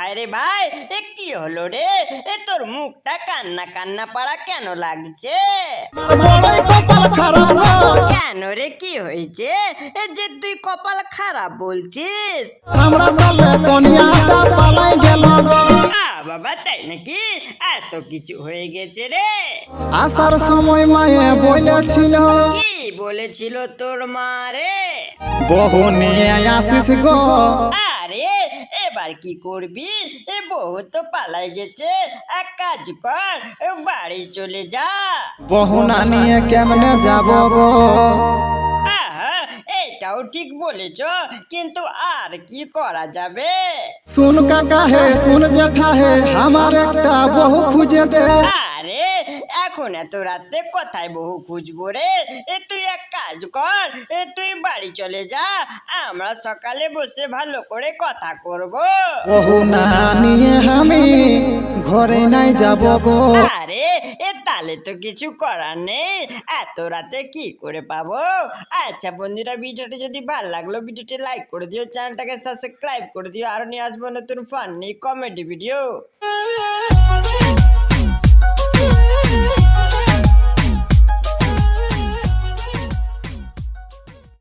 বাইরে ভাই এ কি হলো রে? এ তোর মুখটা কান্না কান্না পাড়া কেন লাগছে? কেন রে কি হয়েছে? এ যে তুই কপাল খারাপ বলছিস। বাবা তাই নাকি? এত কিছু হয়ে গেছে রে। আসার সময় মায়ে বলেছিল কি বলেছিল তোর মা রে? বহু নিয়ে আসিস গো। এবার কি করবি? এ বউ তো পালাই গেছে। এক কাজ কর বাড়ি চলে যা। বহু না নিয়ে কেমনে যাব গো? আহা এটাও ঠিক বলেছ কিন্তু আর কি করা যাবে? শুন কাকা হে শুন জেঠা হে আমার একটা বহু খুঁজে দে। আরে এখন এত রাতে কোথায় বহু খুঁজবো রে? এ তুই এক কাজ কর। তুই বাড়ি চলে যা। আমরা সকালে বসে ভালো করে কথা করব। বহু না নিয়ে আমি ঘরে নাই যাব গো। আরে এ তাহলে তো কিছু করার নেই। এত রাতে কি করে পাবো? আচ্ছা বন্ধুরা ভিডিওটি যদি ভালো লাগল ভিডিওটি লাইক করে দিও চ্যানেলটাকে সাবস্ক্রাইব করে দিও আর নিয়ে আসব নতুন ফানি কমেডি ভিডিও